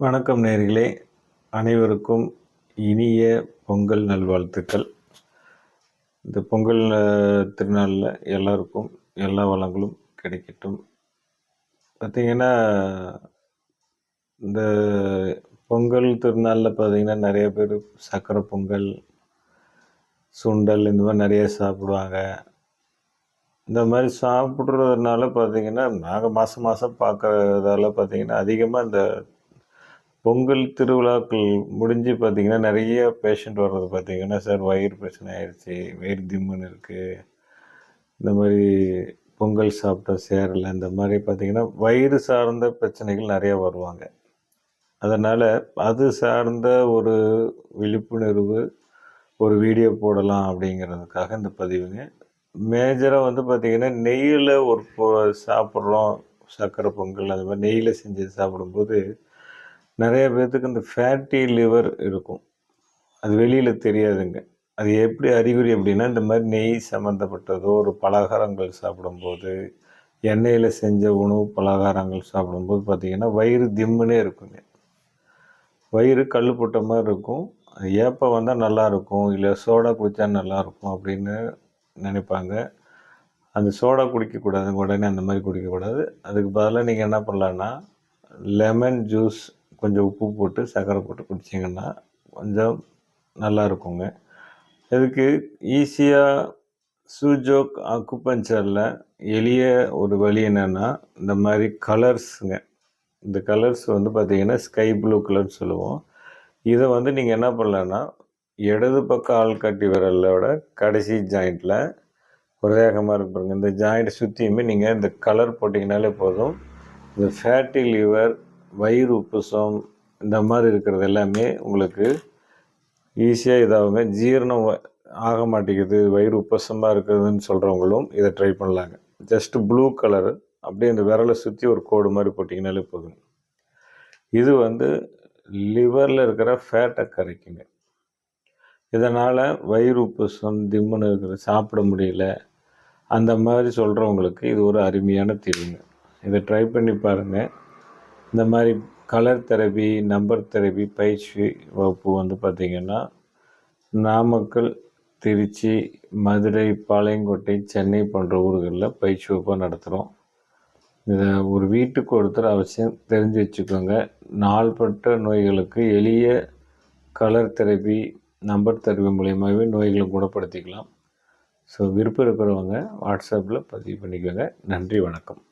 வணக்கம் நேர்களே. அனைவருக்கும் இனிய பொங்கல் நல்வாழ்த்துக்கள். இந்த பொங்கல் திருநாளில் எல்லாருக்கும் எல்லா வளங்களும் கிடைக்கட்டும். பார்த்தீங்கன்னா இந்த பொங்கல் திருநாளில் பார்த்தீங்கன்னா நிறைய பேர் சக்கரை பொங்கல் சுண்டல் இந்த மாதிரி நிறைய சாப்பிடுவாங்க. இந்த மாதிரி சாப்பிட்றதுனால பார்த்தீங்கன்னா நாங்கள் மாதம் மாதம் பார்க்கறதால பார்த்திங்கன்னா அதிகமாக இந்த பொங்கல் திருவிழாக்கள் முடிஞ்சு பார்த்தீங்கன்னா நிறைய பேஷண்ட் வர்றது பார்த்திங்கன்னா சார் வயிறு பிரச்சனை ஆயிடுச்சு வயிறு திம்முன்னு இருக்குது இந்த மாதிரி பொங்கல் சாப்பிட்டா சேரலை. இந்த மாதிரி பார்த்திங்கன்னா வயிறு சார்ந்த பிரச்சனைகள் நிறைய வருவாங்க. அதனால் அது சார்ந்த ஒரு விழிப்புணர்வு ஒரு வீடியோ போடலாம் அப்படிங்கிறதுக்காக இந்த பதிவுங்க. மேஜராக வந்து பார்த்திங்கன்னா நெய்யில் ஒரு பொ சாப்பிட்றோம் சர்க்கரை பொங்கல் அது மாதிரி நெய்யில் செஞ்சு சாப்பிடும்போது நிறைய பேர்த்துக்கு இந்த ஃபேட்டி லிவர் இருக்கும். அது வெளியில் தெரியாதுங்க. அது எப்படி அறிகுறி அப்படின்னா இந்த மாதிரி நெய் சம்மந்தப்பட்டதோ ஒரு பலகாரங்கள் சாப்பிடும்போது எண்ணெயில் செஞ்ச உணவு பலகாரங்கள் சாப்பிடும்போது பார்த்திங்கன்னா வயிறு திம்முனே இருக்குங்க. வயிறு கல் போட்ட மாதிரி இருக்கும். அது ஏப்பம் வந்தால் நல்லாயிருக்கும் இல்லை சோடா குடித்தா நல்லாயிருக்கும் அப்படின்னு நினைப்பாங்க. அந்த சோடா குடிக்கக்கூடாது உடனே அந்த மாதிரி குடிக்கக்கூடாது. அதுக்கு பதிலாக நீங்கள் என்ன பண்ணலான்னா லெமன் ஜூஸ் கொஞ்சம் உப்பு போட்டு சர்க்கரை போட்டு குடிச்சிங்கன்னா கொஞ்சம் நல்லா இருக்குங்க இதுக்கு ஈஸியாக சூஜோக் அக்குபஞ்சரில் எளிய ஒரு வழி என்னென்னா இந்த மாதிரி கலர்ஸுங்க. இந்த கலர்ஸ் வந்து பார்த்தீங்கன்னா ஸ்கை ப்ளூ கலர் சொல்லுவோம். இதை வந்து நீங்கள் என்ன பண்ணலான்னா இடது பக்க ஆள்காட்டி விரலோட கடைசி ஜாயிண்ட்டில் ஒரு ரேகமாக இருக்கு இந்த ஜாயிண்ட் சுற்றியுமே நீங்கள் இந்த கலர் போட்டிங்கனாலே போதும். இந்த ஃபேட்டி லிவர் வயிறு உப்புசம் இந்த மாதிரி இருக்கிறது எல்லாமே உங்களுக்கு ஈஸியாக இதாகுங்க. ஜீரணம் ஆக மாட்டேங்குது. வயிறு உப்பசமாக இருக்குதுன்னு சொல்கிறவங்களும் இதை ட்ரை பண்ணலாங்க. ஜஸ்ட்டு ப்ளூ கலரு அப்படியே இந்த விரலை சுற்றி ஒரு கோடு மாதிரி போட்டிங்கனாலே போதும் இது வந்து லிவரில் இருக்கிற ஃபேட்டை கரைக்குங்க. இதனால் வயிறு உப்புசம் திம்முன்னு இருக்கிற சாப்பிட முடியல. அந்த மாதிரி சொல்கிறவங்களுக்கு இது ஒரு அருமையான தீர்வுங்க. இதை ட்ரை பண்ணி பாருங்கள் இந்த மாதிரி கலர் தெரபி நம்பர் தெரபி பயிற்சி வகுப்பு வந்து பார்த்திங்கன்னா நாமக்கல் திருச்சி மதுரை பாளையங்கோட்டை சென்னை போன்ற ஊர்களில் பயிற்சி வகுப்பாக நடத்துகிறோம் இதை ஒரு வீட்டுக்கு ஒருத்தர் அவசியம் தெரிஞ்சு வச்சுக்கோங்க. நாள்பட்ட நோய்களுக்கு எளிய கலர் தெரபி நம்பர் தெரபி மூலியமாகவே நோய்களை குணப்படுத்திக்கலாம். ஸோ விருப்பம் இருக்கிறவங்க வாட்ஸ்அப்பில் பதிவு பண்ணிக்கோங்க. நன்றி வணக்கம்.